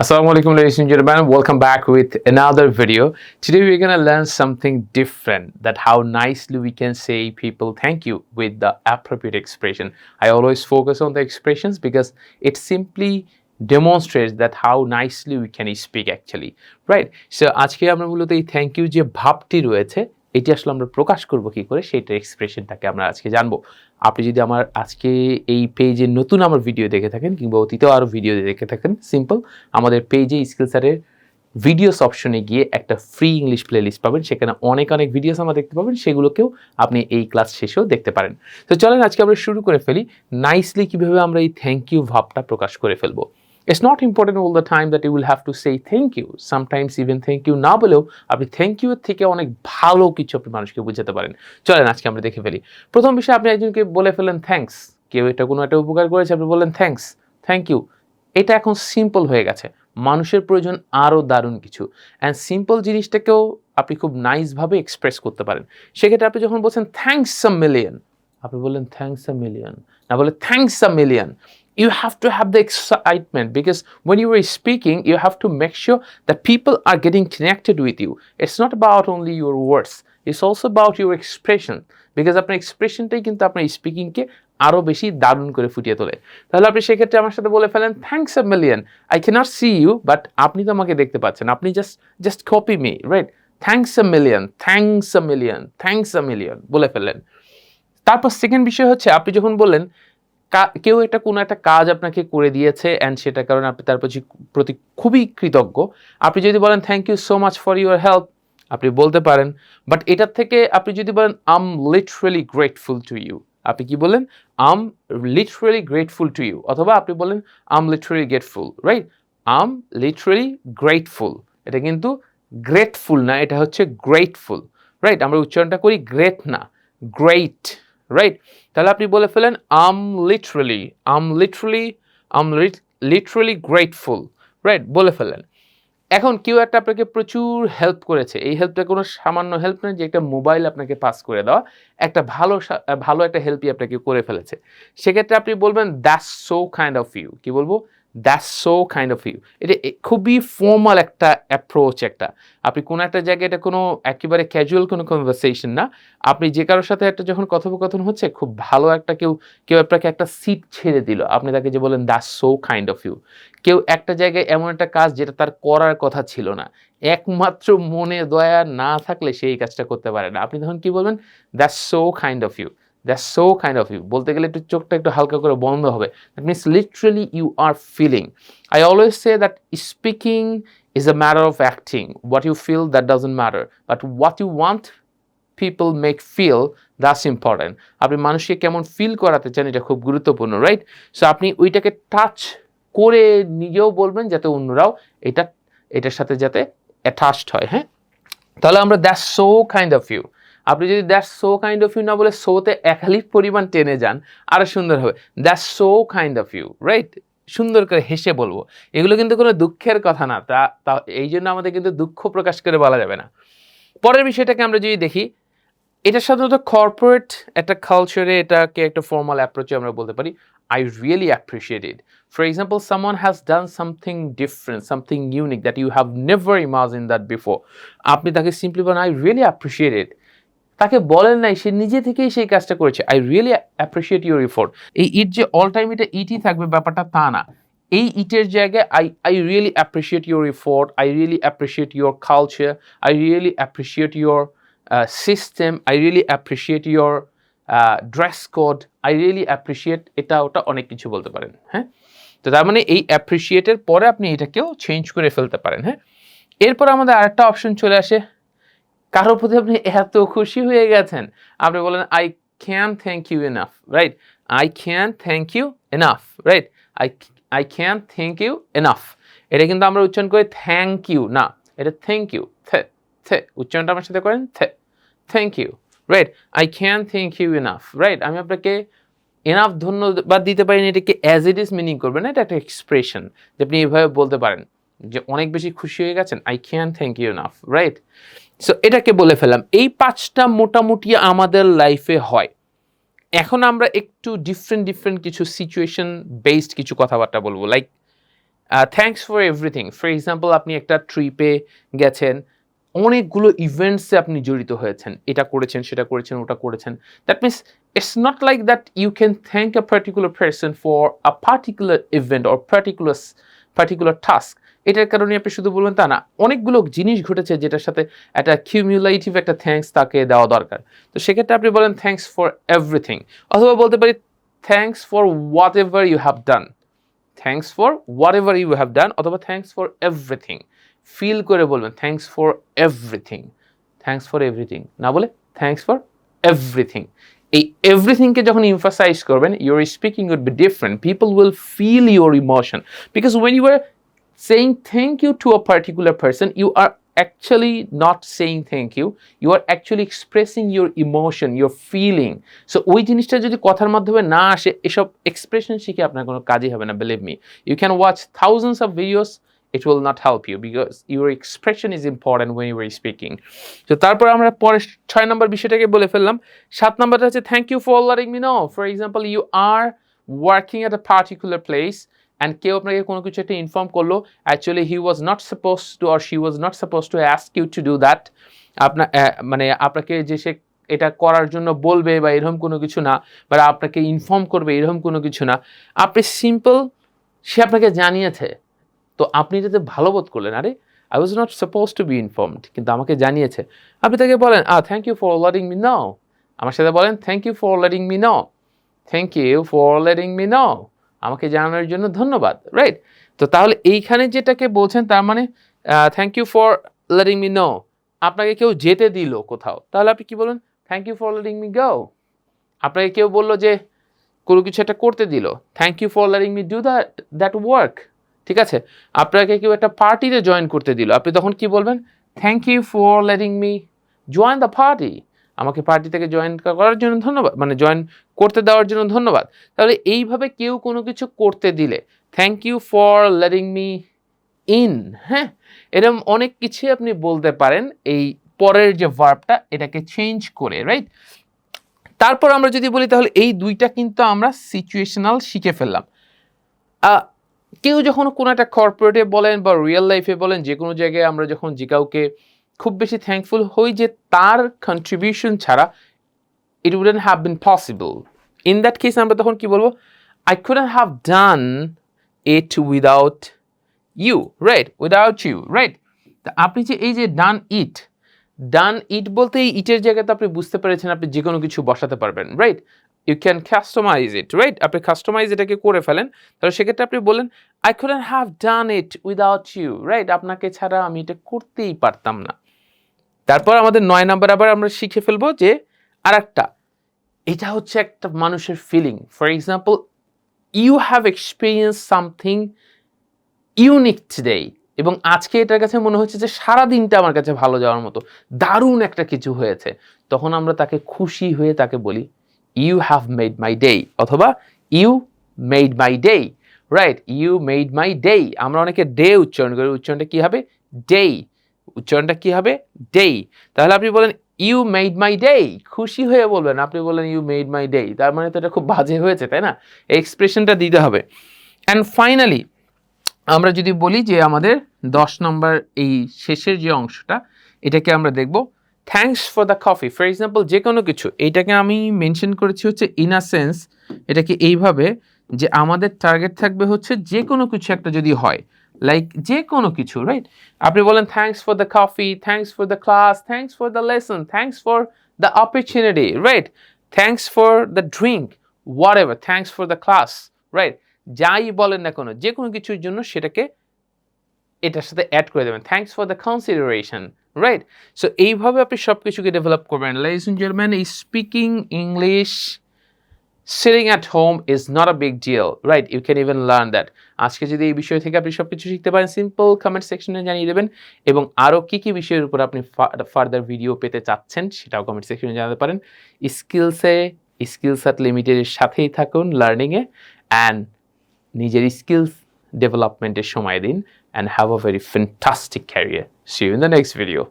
Assalamu alaikum ladies and gentlemen, welcome back with another video. Today we're gonna learn something different that how nicely we can say people thank you with the appropriate expression. I always focus on the expressions because it simply demonstrates that how nicely we can speak actually. Right? So আজকে আমরা মূলত এই thank you যে ভাবটি রয়েছে এটি আসলে আমরা প্রকাশ করব কি করে সেটার এক্সপ্রেশনটাকে আমরা আজকে জানব। আপনি যদি আমার আজকে এই পেজে নতুন আমার ভিডিও দেখে থাকেন কিংবা অতীতেও আরও ভিডিও দেখে থাকেন সিম্পল আমাদের পেজে স্কিল স্যারের ভিডিওস অপশনে গিয়ে একটা ফ্রি ইংলিশ প্লেলিস্ট পাবেন। সেখানে অনেক অনেক ভিডিওস আমরা দেখতে পাবেন, সেগুলোকেও আপনি এই ক্লাস শেষেও দেখতে পারেন। তো চলেন আজকে আমরা শুরু করে ফেলি। নাইসলি কীভাবে আমরা এই থ্যাংক ইউ ভাবটা প্রকাশ করে ফেলব। It's not important all the time that you will have to say thank you. Sometimes even thank you না বলেও আপনি থ্যাংক ইউ থেকে অনেক ভালো কিছু আপনি মানুষকে বোঝাতে পারেন। চলেন আজকে আমরা দেখে ফেলি। প্রথম বিষয়, আপনি একজনকে বলে ফেলেন থ্যাঙ্কস কেউ এটা কোনো একটা উপকার করেছে, আপনি বললেন থ্যাঙ্কস থ্যাংক ইউ এটা এখন সিম্পল হয়ে গেছে। মানুষের প্রয়োজন আরও দারুণ কিছু। অ্যান্ড সিম্পল জিনিসটাকেও আপনি খুব নাইসভাবে এক্সপ্রেস করতে পারেন। সেক্ষেত্রে আপনি যখন বলছেন থ্যাংকস আ মিলিয়ন আপনি বললেন থ্যাংকস আ মিলিয়ন না বলে thanks a million you have to have the excitement because when you are speaking, you have to make sure that people are getting connected with you. It's not about only your words. It's also about your expression. Because আপনার এক্সপ্রেশনটাই কিন্তু আপনার স্পিকিংকে আরও বেশি দারুণ করে ফুটিয়ে তোলে। তাহলে আপনি সেক্ষেত্রে আমার সাথে বলে ফেলেন thanks a million I can't see you but আপনি তো আমাকে দেখতে পাচ্ছেন। আপনি just just copy me right thanks a million thanks a million thanks a million বলে ফেললেন। তারপর সেকেন্ড বিষয় হচ্ছে, আপনি যখন বললেন কেউ একটা কোনো একটা কাজ আপনাকে করে দিয়েছে অ্যান্ড সেটার কারণে আপনি তার প্রতি খুবই কৃতজ্ঞ। আপনি যদি বলেন thank you so much for your help আপনি বলতে পারেন বাট এটার থেকে আপনি যদি বলেন I'm literally grateful to you আপনি কি বলেন I'm literally grateful to you অথবা আপনি বলেন I'm literally grateful right I'm literally grateful এটা কিন্তু গ্রেটফুল না, এটা হচ্ছে গ্রেটফুল রাইট আমরা উচ্চারণটা করি গ্রেট না গ্রেট রাইট তাহলে আপনি বলে ফেলেন I'm literally I'm literally I'm literally grateful right বলে ফেলেন। এখন কেউ একটা আপনাকে প্রচুর হেল্প করেছে। এই হেল্পটা কোনো সামান্য হেল্প নয় যে একটা মোবাইল আপনাকে পাস করে দেওয়া, একটা ভালো ভালো একটা হেল্পই আপনাকে করে ফেলেছে। সেক্ষেত্রে আপনি বলবেন that's so kind of you কি বলব? That's so kind of you এটা খুবই ফর্মাল একটা অ্যাপ্রোচ একটা। আপনি কোনো একটা জায়গায় এটা কোনো একেবারে ক্যাজুয়াল কোনো কনভারসেশন না। আপনি যে কারোর সাথে একটা যখন কথোপকথন হচ্ছে, খুব ভালো একটা কেউ কেউ আপনাকে একটা সিট ছেড়ে দিল। আপনি তাকে যে বলেন that's so kind of you কেউ একটা জায়গায় এমন একটা কাজ যেটা তার করার কথা ছিল না। একমাত্র মনে দয়া না থাকলে সেই কাজটা করতে পারে না। আপনি তখন কি বলবেন that's so kind of you that's so kind of you বলতে গেলে একটু চোখটা একটু হালকা করে বন্ধ হবে। That means literally you are feeling I always say that speaking is a matter of acting What you feel, that doesn't matter. But what you want people make feel, that's important. আপনি মানুষকে কেমন feel করাতে চান এটা খুব গুরুত্বপূর্ণ right so আপনি ওইটাকে টাচ করে নিজেও বলবেন যাতে অন্যরাও এটা এটার সাথে যাতে অ্যাটাচড হয় হ্যাঁ? তাহলে আমরা that's so kind of you আপনি যদি that's so kind of you না বলে সোতে একালিক পরিমাণ টেনে যান আরও সুন্দর হবে। That's so kind of you right সুন্দর করে হেসে বলব। এগুলো কিন্তু কোনো দুঃখের কথা না, তা তা, এই জন্য আমাদের কিন্তু দুঃখ প্রকাশ করে বলা যাবে না। পরের বিষয়টাকে আমরা যদি দেখি, এটা সাধারণত কর্পোরেট একটা কালচারে এটাকে একটা ফর্মাল অ্যাপ্রোচে আমরা বলতে পারি I really appreciate it for example someone has done something different something unique that you have never imagine that before আপনি তাকে সিম্পলি বলেন আই রিয়েলি অ্যাপ্রিসিয়েট ইট তাকে বলেন নাই, সে নিজে থেকেই সেই কাজটা করেছে। I really appreciate your effort এই ইট যে অল টাইম এটা ইটই থাকবে, ব্যাপারটা তা না। এই ইটের জায়গায় I I really appreciate your effort I really appreciate your culture I really appreciate your system I really appreciate your dress code I really appreciate এটা ওটা অনেক কিছু বলতে পারেন হ্যাঁ? তো তার মানে এই অ্যাপ্রিসিয়েটের পরে আপনি এটাকেও চেঞ্জ করে ফেলতে পারেন হ্যাঁ? এরপর আমাদের আরেকটা অপশন চলে আসে কারোর প্রতি আপনি এত খুশি হয়ে গেছেন, আপনি বলেন I can thank you enough right I can thank you enough right I I can thank you enough এটা কিন্তু আমরা উচ্চারণ করি থ্যাংক ইউ না, এটা থ্যাংক ইউ থে থে, উচ্চারণটা আমার সাথে করেন, the thank you right I can thank you enough right আমি আপনাকে এনাফ ধন্যবাদ দিতে পারি না এটাকে অ্যাজ ইট ইজ মিনিং করবেন না এটা একটা এক্সপ্রেশন যে আপনি এইভাবে বলতে পারেন যে অনেক বেশি খুশি হয়ে গেছেন I can thank you enough right so এটাকে বলে ফেলাম এই পাঁচটা মোটামুটি আমাদের লাইফে হয়। এখন আমরা একটু ডিফারেন্ট ডিফারেন্ট কিছু সিচুয়েশন বেসড কিছু কথাবার্তা বলব। Like thanks for everything for example আপনি একটা ট্রিপে গেছেন, অনেকগুলো ইভেন্টসে আপনি জড়িত হয়েছেন। এটা করেছেন, সেটা করেছেন, ওটা করেছেন। That means it's not like that you can thank a particular person for a particular event or particular particular task এটার কারণে আপনি শুধু বলবেন তা না, অনেকগুলো জিনিস ঘটেছে যেটার সাথে একটা কিউমুলেটিভ একটা থ্যাঙ্কস তাকে দেওয়া দরকার। তো সেক্ষেত্রে আপনি বলেন থ্যাঙ্কস ফর এভরিথিং অথবা বলতে পারি thanks for whatever you have done thanks for whatever you have done অথবা থ্যাঙ্কস ফর এভরিথিং ফিল করে বলবেন thanks for everything thanks for everything না বলে থ্যাঙ্কস ফর এভরিথিং এই এভরিথিংকে যখন ইমফাসাইজ করবেন your speaking would be different people will feel your emotion because when you are saying thank you to a particular person, you are actually not saying thank you. You are actually expressing your emotion, your feeling. So ওই জিনিসটা যদি কথার মাধ্যমে না আসে এসব expression শিখে আপনার কোনো কাজই হবে না believe me you can watch thousands of videos it will not help you because your expression is important when you are speaking তো তারপর আমরা পরে ছয় নম্বর বিষয়টাকে বলে ফেললাম। সাত নম্বরটা হচ্ছে thank you for letting me know for example you are working at a particular place and কেউ আপনাকে কোনো কিছু একটা ইনফর্ম করল actually he was not suppose to or she was not suppose to ask you to do that আপনার মানে আপনাকে যে সে এটা করার জন্য বলবে বা এরকম কোনো কিছু না বা আপনাকে ইনফর্ম করবে এরকম কোনো কিছু না, আপনি সিম্পল সে আপনাকে জানিয়েছে। তো আপনি যাতে ভালো বোধ করলেন, আরে I was not suppose to be informed কিন্তু আমাকে জানিয়েছে। আপনি তাকে বলেন আ thank you for letting me know আমার সাথে বলেন thank you for letting me know thank you for letting me know আমাকে জানানোর জন্য ধন্যবাদ রাইট তো তাহলে এইখানে যেটাকে বলছেন, তার মানে thank you for letting me know আপনাকে কেউ যেতে দিল কোথাও। তাহলে আপনি কি বলুন thank you for letting me go আপনাকে কেউ বলল যে কোনো কিছু একটা করতে দিল। Thank you for letting me do that that work ঠিক আছে? আপনাকে কেউ একটা পার্টিতে জয়েন করতে দিল। আপনি তখন কি বলবেন thank you for letting me join the party আমাকে পার্টি থেকে জয়েন করার জন্য ধন্যবাদ মানে জয়েন করতে দেওয়ার জন্য ধন্যবাদ। তাহলে এইভাবে কেউ কোনো কিছু করতে দিলে thank you for letting me in হ্যাঁ? এরকম অনেক কিছুই আপনি বলতে পারেন এই পরের যে ভার্বটা এটাকে চেঞ্জ করে রাইট তারপর আমরা যদি বলি তাহলে এই দুইটা কিন্তু আমরা সিচুয়েশনাল শিখে ফেললাম। কেউ যখন কোনো একটা কর্পোরেটে বলেন বা রিয়েল লাইফে বলেন যে কোনো জায়গায় আমরা যখন যে কাউকে খুব বেশি থ্যাঙ্কফুল হই যে তার কন্ট্রিবিউশন ছাড়া it wouldn't have been possible in that case আমরা তখন কি বলব? I couldn't have done it without you right without you right তা আপনি যে এই যে ডান ইট ডান ইট বলতে এই ইটের জায়গাতে আপনি বুঝতে পেরেছেন আপনি যে কোনো কিছু বসাতে পারবেন right you can customize it right আপনি কাস্টমাইজ এটাকে করে ফেলেন, তাহলে সেক্ষেত্রে আপনি বললেন I couldn't have done it without you right আপনাকে ছাড়া আমি এটা করতেই পারতাম না। তারপর আমাদের নয় নাম্বার আবার আমরা শিখে ফেলব যে আর একটা এটা হচ্ছে একটা মানুষের feeling for example you have experience something unique today এবং আজকে এটার কাছে মনে হচ্ছে যে সারা দিনটা আমার কাছে ভালো যাওয়ার মতো। দারুণ একটা কিছু হয়েছে। তখন আমরা তাকে খুশি হয়ে তাকে বলি you have made my day অথবা you made my day right you made my day আমরা অনেকে ডে উচ্চারণ করি। উচ্চারণটা কী হবে? ডে উচ্চারণটা কী হবে? ডে তাহলে আপনি বলেন ইউ মেড মাই ডে খুশি হয়ে বলবেন, আপনি বলেন ইউ মেড মাই ডে তার মানে তো এটা খুব বাজে হয়েছে, তাই না? এক্সপ্রেশনটা দিতে হবে। অ্যান্ড ফাইনালি আমরা যদি বলি যে আমাদের দশ নম্বর এই শেষের যে অংশটা, এটাকে আমরা দেখব thanks for the coffee for example যে কোনো কিছু এইটাকে আমি মেনশন করেছি হচ্ছে ইন আ সেন্স এটাকে এইভাবে যে আমাদের টার্গেট থাকবে হচ্ছে, যে কোনো কিছু একটা যদি হয় লাইক যে কোনো কিছু রাইট আপনি বলেন thanks for the coffee thanks for the class thanks for the lesson thanks for the opportunity right thanks for the drink whatever thanks for the class right যাই বলেন না কোনো যে কোনো কিছুর জন্য সেটাকে, এটার সাথে অ্যাড করে দেবেন। Thanks for the consideration right so এইভাবে আপনি সব কিছুকে ডেভেলপ করবেন। লাইস এন্ড জেন্টলম্যান এই speaking English sitting at home is not a big deal right you can even learn that আজকে যদি এই বিষয় থেকে আপনি সব কিছু শিখতে পারেন সিম্পল কমেন্ট সেকশনে জানিয়ে দেবেন এবং আরও কী কী বিষয়ের উপর আপনি ফার্দার ভিডিও পেতে চাচ্ছেন সেটাও কমেন্ট সেকশনে জানাতে পারেন। স্কিলসে স্কিলস অ্যাট লিমিটেডের সাথেই থাকুন লার্নিংয়ে অ্যান্ড নিজের স্কিলস ডেভেলপমেন্টের সময় দিন and have a very fantastic career see you in the next video